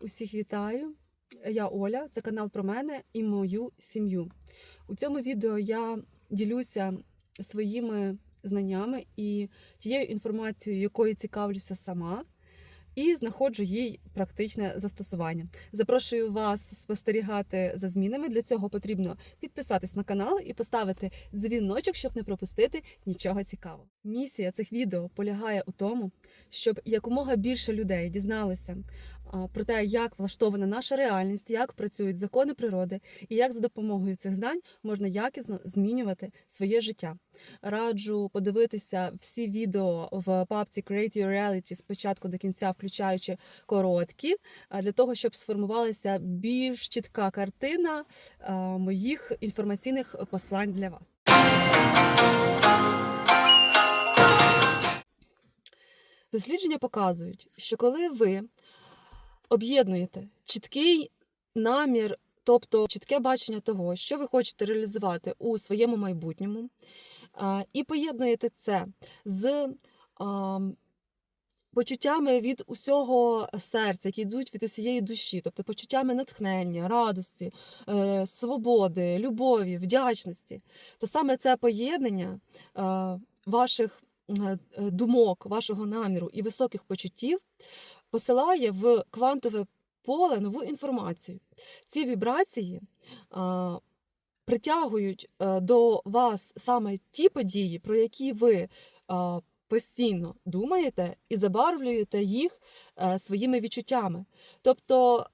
Усіх вітаю! Я Оля, це канал про мене і мою сім'ю. У цьому відео я ділюся своїми знаннями і тією інформацією, якою цікавлюся сама, і знаходжу їй практичне застосування. Запрошую вас спостерігати за змінами. Для цього потрібно підписатись на канал і поставити дзвіночок, щоб не пропустити нічого цікавого. Місія цих відео полягає у тому, щоб якомога більше людей дізналися про те, як влаштована наша реальність, як працюють закони природи, і як за допомогою цих знань можна якісно змінювати своє життя. Раджу подивитися всі відео в папці Create Your Reality з початку до кінця, включаючи короткі, для того, щоб сформувалася більш чітка картина моїх інформаційних послань для вас. Дослідження показують, що коли ви об'єднуєте. Чіткий намір, тобто чітке бачення того, що ви хочете реалізувати у своєму майбутньому, і поєднуєте це з почуттями від усього серця, які йдуть від усієї душі, тобто почуттями натхнення, радості, е, свободи, любові, вдячності, то саме це поєднання е, ваших думок, вашого наміру і високих почуттів посилає в квантове поле нову інформацію. Ці вібрації а, притягують е, до вас саме ті події, про які ви а, постійно думаєте і забарвлюєте їх е, своїми відчуттями. Тобто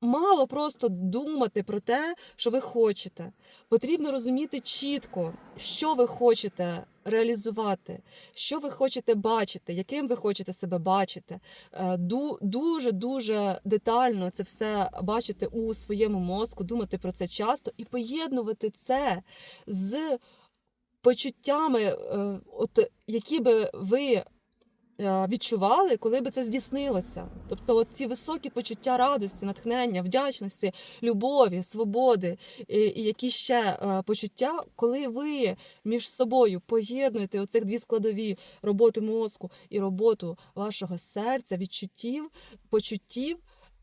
мало просто думати про те, що ви хочете. Потрібно розуміти чітко, що ви хочете реалізувати, що ви хочете бачити, яким ви хочете себе бачити. Е, Дуже дуже детально це все бачити у своєму мозку, думати про це часто і поєднувати це з почуттями, е, от які би ви відчували, коли би це здійснилося. Тобто, от ці високі почуття радості, натхнення, вдячності, любові, свободи і, які ще е, почуття, коли ви між собою поєднуєте оцих дві складові роботу мозку і роботу вашого серця, відчуттів, почуттів.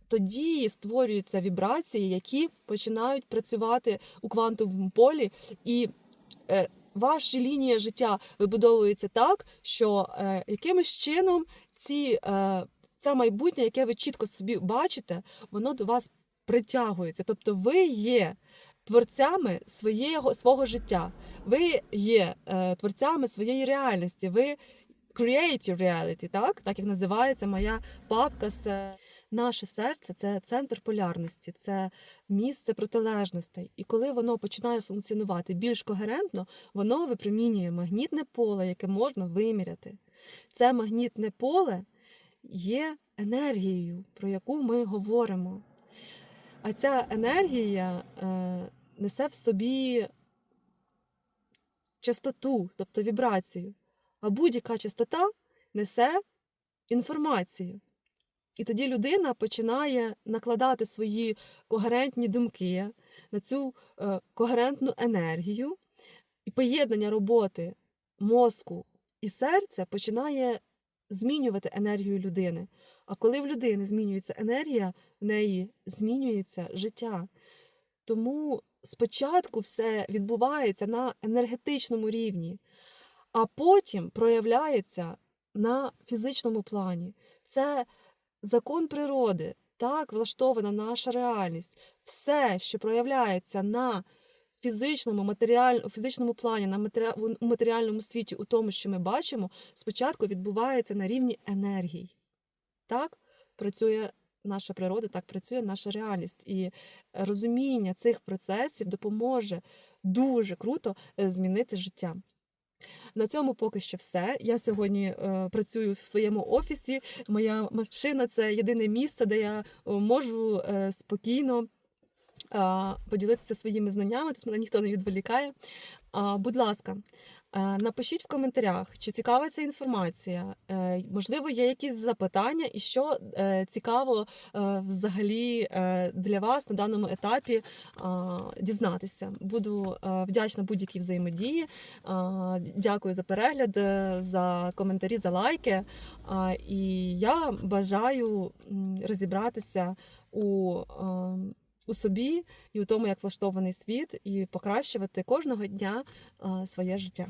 Тоді створюються вібрації, які починають працювати у квантовому полі, і е, ваша лінія життя вибудовується так, що е, якимось чином ці, е, це майбутнє, яке ви чітко собі бачите, воно до вас притягується. Тобто ви є творцями своєго, свого життя, ви є е, творцями своєї реальності. Ви create your reality, так? так як називається моя папка. з Наше серце це центр полярності, це місце протилежностей. І коли воно починає функціонувати більш когерентно, воно випромінює магнітне поле, яке можна виміряти. Це магнітне поле є енергією, про яку ми говоримо. А ця енергія е, несе в собі частоту, тобто вібрацію. А будь-яка частота несе інформацію. І тоді людина починає накладати свої когерентні думки на цю е, когерентну енергію, і поєднання роботи мозку і серця починає змінювати енергію людини. А коли в людини змінюється енергія, в неї змінюється життя. Тому спочатку все відбувається на енергетичному рівні, а потім проявляється на фізичному плані. Це закон природи, так влаштована наша реальність. Все, що проявляється на фізичному, матеріаль... фізичному плані, на матері... у матеріальному світі, у тому, що ми бачимо, спочатку відбувається на рівні енергій. Так працює наша природа, так працює наша реальність. І розуміння цих процесів допоможе дуже круто е, змінити життя. На цьому поки що все. Я сьогодні е, працюю в своєму офісі. Моя машина це єдине місце, де я е, можу е, спокійно е, поділитися своїми знаннями. Тут мене ніхто не відволікає. Будь ласка, Напишіть в коментарях, чи цікава ця інформація. Е, Можливо, є якісь запитання, і що е, цікаво е, взагалі е, для вас на даному етапі е, дізнатися. Буду е, вдячна будь-якій взаємодії. Е, Дякую за перегляд, е, за коментарі, за лайки. Е, І я бажаю розібратися у. е, У собі і у тому, як влаштований світ, і покращувати кожного дня е, своє життя.